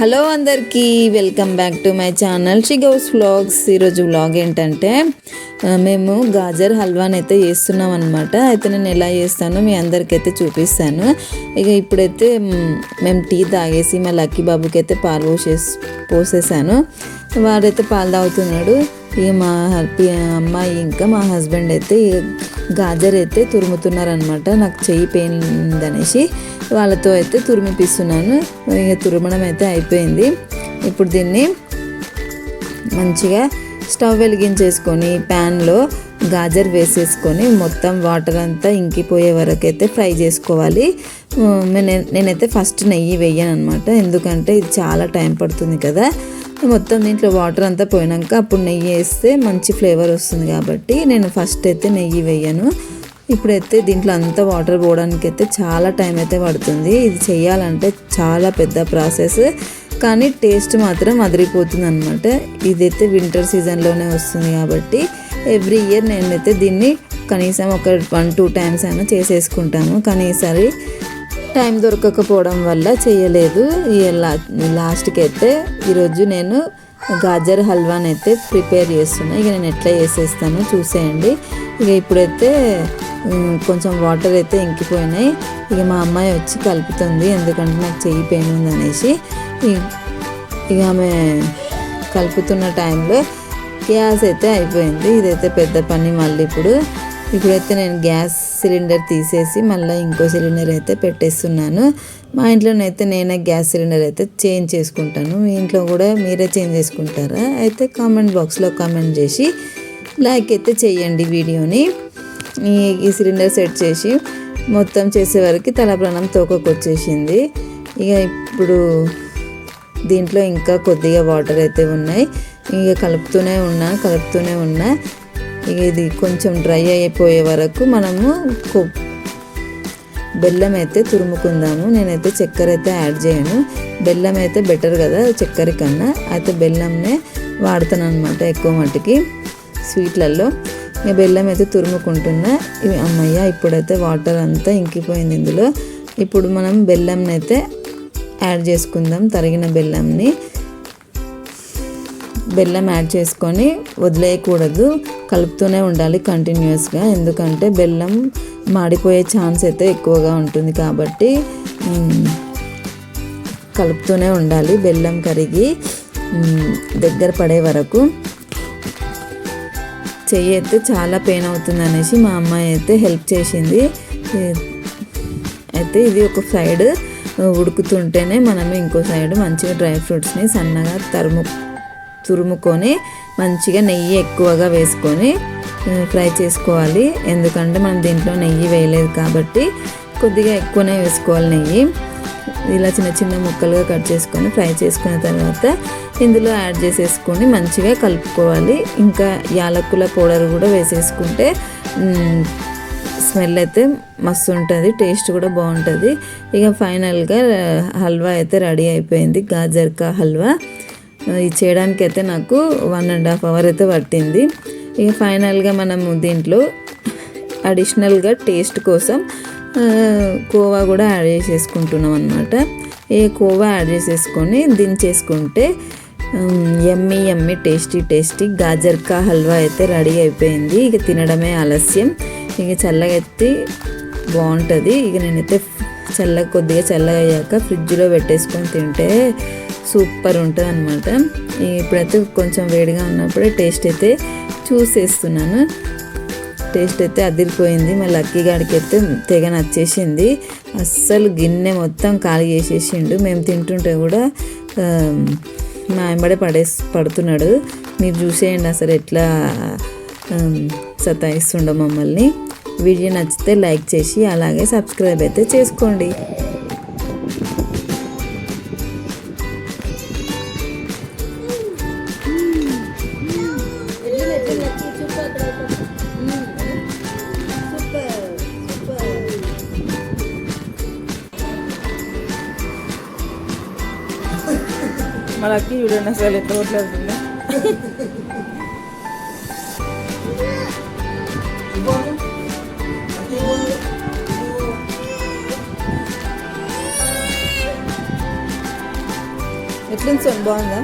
Hello అందరికీ welcome back to my channel షిగౌస్ vlogs. ఈరోజు vlog ఏంటంటే మేము గాజర్ హల్వాని అయితే చేస్తున్నాం అనమాట అయితే నేను ఎలా చేస్తానో మీ అందరికైతే చూపిస్తాను. ఇక ఇప్పుడైతే మేము టీ తాగేసి మా లక్కీ బాబుకి అయితే పాలు పోసేసి పోసేసాను. వాడైతే పాలు తాగుతున్నాడు. ఇక మా హ్యాపీ అమ్మాయి ఇంకా మా హస్బెండ్ అయితే గాజర్ అయితే తురుముతున్నారనమాట నాకు చెయ్యి పెయిన్ ఉందనేసి వాళ్ళతో అయితే తురిమిపిస్తున్నాను. ఇక తురమడం అయితే అయిపోయింది. ఇప్పుడు దీన్ని మంచిగా స్టవ్ వెలిగించేసుకొని ప్యాన్లో గాజర్ వేసేసుకొని మొత్తం వాటర్ అంతా ఇంకిపోయే వరకు అయితే ఫ్రై చేసుకోవాలి. నేను- నేనైతే ఫస్ట్ నెయ్యి వేయను అనమాట ఎందుకంటే ఇది చాలా టైం పడుతుంది కదా. మొత్తం దీంట్లో వాటర్ అంతా పోయినాక అప్పుడు నెయ్యి వేస్తే మంచి ఫ్లేవర్ వస్తుంది కాబట్టి నేను ఫస్ట్ అయితే నెయ్యి వేయను. ఇప్పుడైతే దీంట్లో అంతా వాటర్ పోవడానికి అయితే చాలా టైం అయితే పడుతుంది. ఇది చేయాలంటే చాలా పెద్ద ప్రాసెస్. కానీ టేస్ట్ మాత్రం అదిరిపోతుంది అనమాట ఇదైతే వింటర్ సీజన్లోనే వస్తుంది కాబట్టి ఎవ్రీ ఇయర్ నేనైతే దీన్ని కనీసం ఒక వన్ టూ టైమ్స్ అయినా చేసేసుకుంటాను. కానీ ఈసారి టైం దొరకకపోవడం వల్ల చేయలేదు. ఈ లాస్ట్కి అయితే ఈరోజు నేను గాజర్ హల్వాని అయితే ప్రిపేర్ చేస్తున్నా. ఇక నేను ఎట్లా చేసేస్తానో చూసేయండి. ఇక ఇప్పుడైతే కొంచెం వాటర్ అయితే ఇంకిపోయినాయి. ఇక మా అమ్మాయి వచ్చి కలుపుతుంది. ఎందుకంటే నాకు చెయ్యి పెయిన్ ఉంది అనేసి ఇక ఆమె కలుపుతున్న టైంలో గ్యాస్ అయితే అయిపోయింది. ఇదైతే పెద్ద పని మళ్ళీ ఇప్పుడు. ఇప్పుడైతే నేను గ్యాస్ సిలిండర్ తీసేసి మళ్ళీ ఇంకో సిలిండర్ అయితే పెట్టేస్తున్నాను. మా ఇంట్లోనైతే నేనే గ్యాస్ సిలిండర్ అయితే చేంజ్ చేసుకుంటాను. మీ ఇంట్లో కూడా మీరే చేంజ్ చేసుకుంటారా? అయితే కామెంట్ బాక్స్లో కామెంట్ చేసి లైక్ అయితే చేయండి వీడియోని. ఈ సిలిండర్ సెట్ చేసి మొత్తం చేసే వరకు తల ప్రాణం తోకకొచ్చేసింది. ఇక ఇప్పుడు దీంట్లో ఇంకా కొద్దిగా వాటర్ అయితే ఉన్నాయి. ఇక కలుపుతూనే ఉన్నా కలుపుతూనే ఉన్నా. ఇది కొంచెం డ్రై అయిపోయే వరకు మనము బెల్లం అయితే తురుముకుందాము. నేనైతే చక్కెర అయితే యాడ్ చేయను. బెల్లం అయితే బెటర్ కదా చక్కెర కన్నా. అయితే బెల్లంనే వాడతాను అనమాట ఎక్కువ మట్టుకి స్వీట్లలో. ఇక బెల్లం అయితే తురుముకుంటున్నా. ఇవి అమ్మయ్య ఇప్పుడైతే వాటర్ అంతా ఇంకిపోయింది ఇందులో. ఇప్పుడు మనం బెల్లంని అయితే యాడ్ చేసుకుందాం తరిగిన బెల్లంని. బెల్లం యాడ్ చేసుకొని వదిలేయకూడదు. కలుపుతూనే ఉండాలి కంటిన్యూస్గా ఎందుకంటే బెల్లం మాడిపోయే ఛాన్స్ అయితే ఎక్కువగా ఉంటుంది కాబట్టి కలుపుతూనే ఉండాలి. బెల్లం కరిగి దగ్గర పడే వరకు చెయ్యి అయితే చాలా పెయిన్ అవుతుంది అనేసి మా అమ్మాయి అయితే హెల్ప్ చేసింది. అయితే ఇది ఒక సైడ్ ఉడుకుతుంటేనే మనము ఇంకో సైడ్ మంచిగా డ్రై ఫ్రూట్స్ని సన్నగా తరుము తురుముకొని మంచిగా నెయ్యి ఎక్కువగా వేసుకొని ఫ్రై చేసుకోవాలి. ఎందుకంటే మనం దీంట్లో నెయ్యి వేయలేదు కాబట్టి కొద్దిగా ఎక్కువనే వేసుకోవాలి నెయ్యి. ఇలా చిన్న చిన్న ముక్కలుగా కట్ చేసుకొని ఫ్రై చేసుకున్న తర్వాత ఇందులో యాడ్ చేసేసుకొని మంచిగా కలుపుకోవాలి. ఇంకా యాలకుల పౌడర్ కూడా వేసేసుకుంటే స్మెల్ అయితే మస్తు ఉంటుంది టేస్ట్ కూడా బాగుంటుంది. ఇక ఫైనల్గా హల్వా అయితే రెడీ అయిపోయింది. గాజర్కా హల్వా. ఇది చేయడానికి అయితే నాకు వన్ అండ్ హాఫ్ అవర్ అయితే పట్టింది. ఇక ఫైనల్గా మనము దీంట్లో అడిషనల్గా టేస్ట్ కోసం కోవా కూడా యాడ్ చేసేసుకుంటున్నాం అనమాట ఈ కోవా యాడ్ చేసేసుకొని దించేసుకుంటే ఎమ్మి ఎమ్మి టేస్టీ టేస్టీ గాజర్కా హల్వా అయితే రెడీ అయిపోయింది. ఇక తినడమే ఆలస్యం. ఇక చల్లగెత్తి బాగుంటుంది. ఇక నేనైతే చల్లగా కొద్దిగా చల్లగా అయ్యాక ఫ్రిడ్జ్లో పెట్టేసుకొని తింటే సూపర్ ఉంటుంది అనమాట ఇప్పుడైతే కొంచెం వేడిగా ఉన్నప్పుడే టేస్ట్ అయితే చూసేస్తున్నాను. టేస్ట్ అయితే అదిరిపోయింది. మా లక్కీ గాడికి అయితే తెగ నచ్చేసింది. అస్సలు గిన్నె మొత్తం ఖాళీ చేసేసిండు. మేము తింటుంటే కూడా మా ఎంబడే పడేసి పడుతున్నాడు. మీరు చూసేయండి అసలు ఎట్లా ఆ, సతాయిస్తుండో మమ్మల్ని. వీడియో నచ్చితే లైక్ చేసి అలాగే సబ్స్క్రైబ్ అయితే చేసుకోండి. మనకి చూడండి అసలు ఎట్లా కొట్లాడుతుంది ఎట్లుంది సోన్ బాగుందా